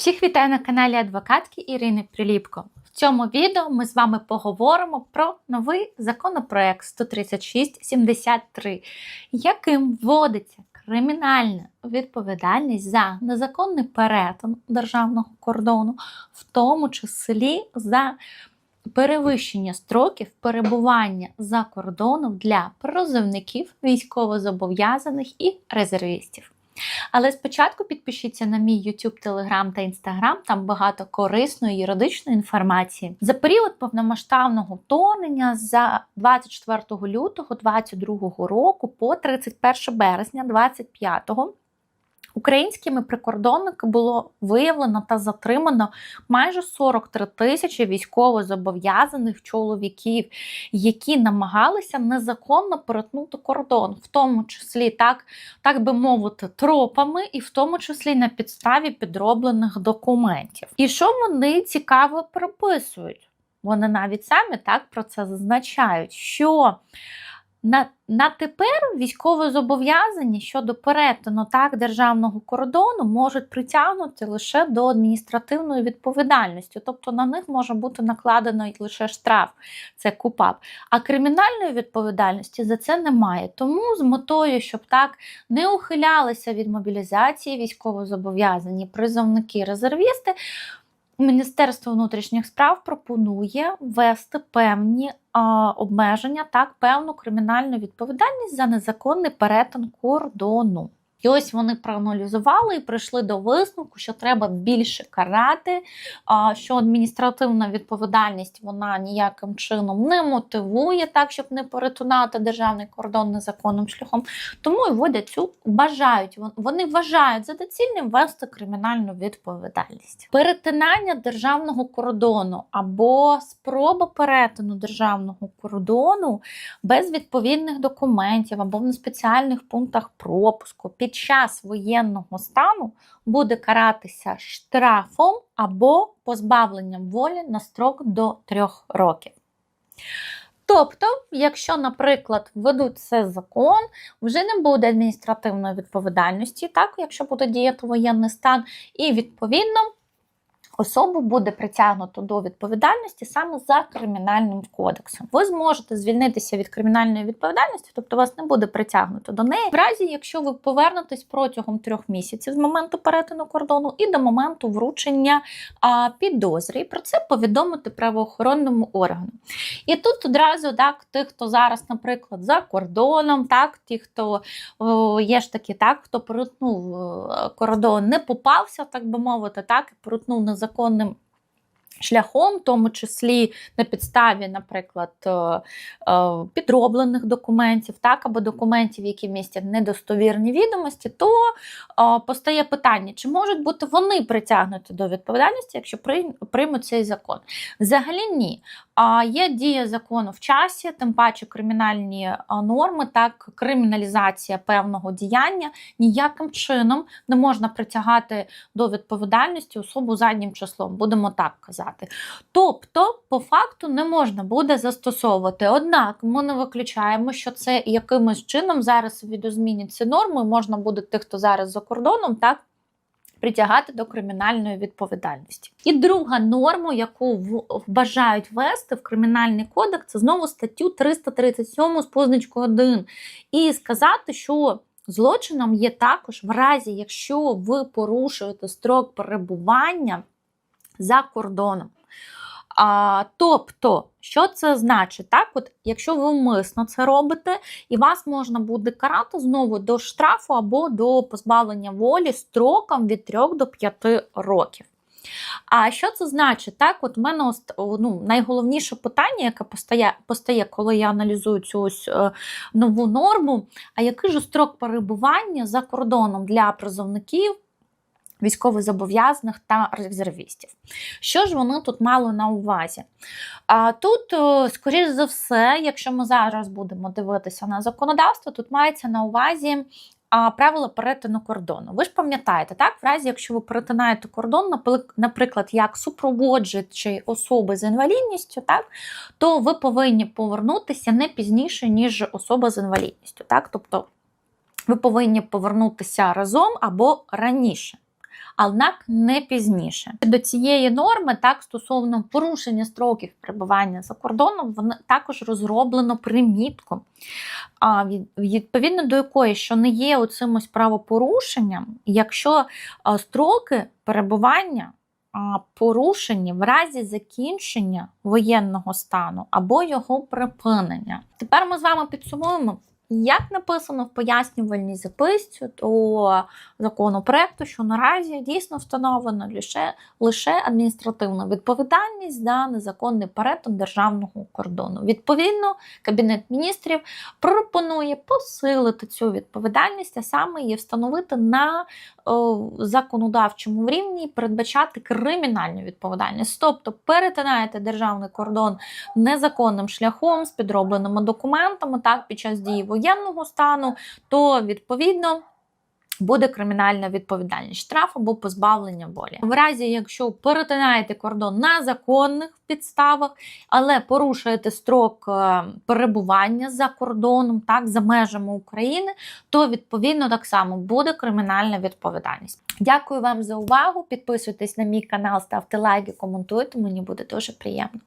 Всіх вітаю на каналі адвокатки Ірини Приліпко. В цьому відео ми з вами поговоримо про новий законопроект 13673, яким вводиться кримінальна відповідальність за незаконний перетин державного кордону, в тому числі за перевищення строків перебування за кордоном для призовників, військовозобов'язаних і резервістів. Але спочатку підпишіться на мій YouTube, Telegram та Instagram, там багато корисної юридичної інформації. За період повномасштабного вторгнення за 24 лютого 2022 року по 31 березня 2025 Українськими прикордонниками було виявлено та затримано майже 43 тисячі військовозобов'язаних чоловіків, які намагалися незаконно перетнути кордон, в тому числі так, так би мовити, тропами, і в тому числі на підставі підроблених документів. І що вони цікаво прописують? Вони навіть самі так про це зазначають, що на на тепер військовозобов'язані щодо перетину так державного кордону можуть притягнути лише до адміністративної відповідальності, тобто на них може бути накладено лише штраф, це КУПАП. А кримінальної відповідальності за це немає. Тому з метою, щоб так не ухилялися від мобілізації військовозобов'язані призовники резервісти. Міністерство внутрішніх справ пропонує ввести певні а, обмеження, так, певну кримінальну відповідальність за незаконний перетин кордону. І ось вони проаналізували і прийшли до висновку, що треба більше карати, що адміністративна відповідальність вона ніяким чином не мотивує так, щоб не перетинати державний кордон незаконним шляхом. Тому і вводять цю бажають. Вони вважають за доцільним вести кримінальну відповідальність. Перетинання державного кордону або спроба перетину державного кордону без відповідних документів або на спеціальних пунктах пропуску. під під час воєнного стану буде каратися штрафом або позбавленням волі на строк до трьох років. Тобто, якщо, наприклад, введуть цей закон, вже не буде адміністративної відповідальності, так, якщо буде діяти воєнний стан, і відповідно особу буде притягнуто до відповідальності саме за кримінальним кодексом. Ви зможете звільнитися від кримінальної відповідальності, тобто вас не буде притягнуто до неї, в разі, якщо ви повернетесь протягом трьох місяців з моменту перетину кордону і до моменту вручення а, підозри, і про це повідомити правоохоронному органу. І тут одразу так, тих, хто зараз, наприклад, за кордоном, так, ті, хто о, є ж такі, так, хто перетнув е, кордон, не попався, так би мовити, так, і перетнув незаконно незаконним шляхом, в тому числі на підставі, наприклад, е, е, підроблених документів, так, або документів, які містять недостовірні відомості, то е, постає питання, чи можуть бути вони притягнуті до відповідальності, якщо приймуть цей закон? Взагалі ні. А є дія закону в часі, тим паче кримінальні норми, так криміналізація певного діяння ніяким чином не можна притягати до відповідальності особу заднім числом, будемо так казати. Тобто, по факту не можна буде застосовувати. Однак ми не виключаємо, що це якимось чином зараз відозмінять ці норми, можна буде тих, хто зараз за кордоном, так притягати до кримінальної відповідальності. І друга норма, яку бажають ввести в кримінальний кодекс, це знову статтю 337 з позначкою 1. І сказати, що злочином є також в разі, якщо ви порушуєте строк перебування за кордоном. А, Тобто, що це значить? Так, от, Якщо ви умисно це робите, і вас можна буде карати знову до штрафу або до позбавлення волі строком від 3 до 5 років. А що це значить? Так, от у мене ну, найголовніше питання, яке постає, постає, коли я аналізую цю ось е, нову норму, а який же строк перебування за кордоном для призовників? Військовозобов'язаних та резервістів. Що ж вони тут мали на увазі? А Тут, е, скоріш за все, якщо ми зараз будемо дивитися на законодавство, тут мається на увазі. Правила перетину кордону. Ви ж пам'ятаєте, так? В разі, якщо ви перетинаєте кордон, наприклад, як супроводжуючи особи з інвалідністю, так, то ви повинні повернутися не пізніше, ніж особа з інвалідністю. Так? Тобто ви повинні повернутися разом або раніше. Однак не пізніше. До цієї норми, так стосовно порушення строків перебування за кордоном, вона також розроблено примітку, відповідно до якої, що не є оцим ось правопорушенням, якщо строки перебування порушені в разі закінчення воєнного стану або його припинення. Тепер ми з вами підсумуємо. Як написано в пояснювальній записці до законопроекту, що наразі дійсно встановлено лише, лише адміністративна відповідальність за незаконний перетин державного кордону. Відповідно, Кабінет міністрів пропонує посилити цю відповідальність, а саме її встановити на о, законодавчому рівні і передбачати кримінальну відповідальність. Тобто перетинаєте державний кордон незаконним шляхом з підробленими документами, так під час дії воєнного стану, то відповідно. Буде кримінальна відповідальність, штраф або позбавлення волі. В разі, якщо перетинаєте кордон на законних підставах, але порушуєте строк е, перебування за кордоном, так за межами України, то відповідно так само буде кримінальна відповідальність. Дякую вам за увагу. Підписуйтесь на мій канал, ставте лайки, коментуйте. Мені буде дуже приємно.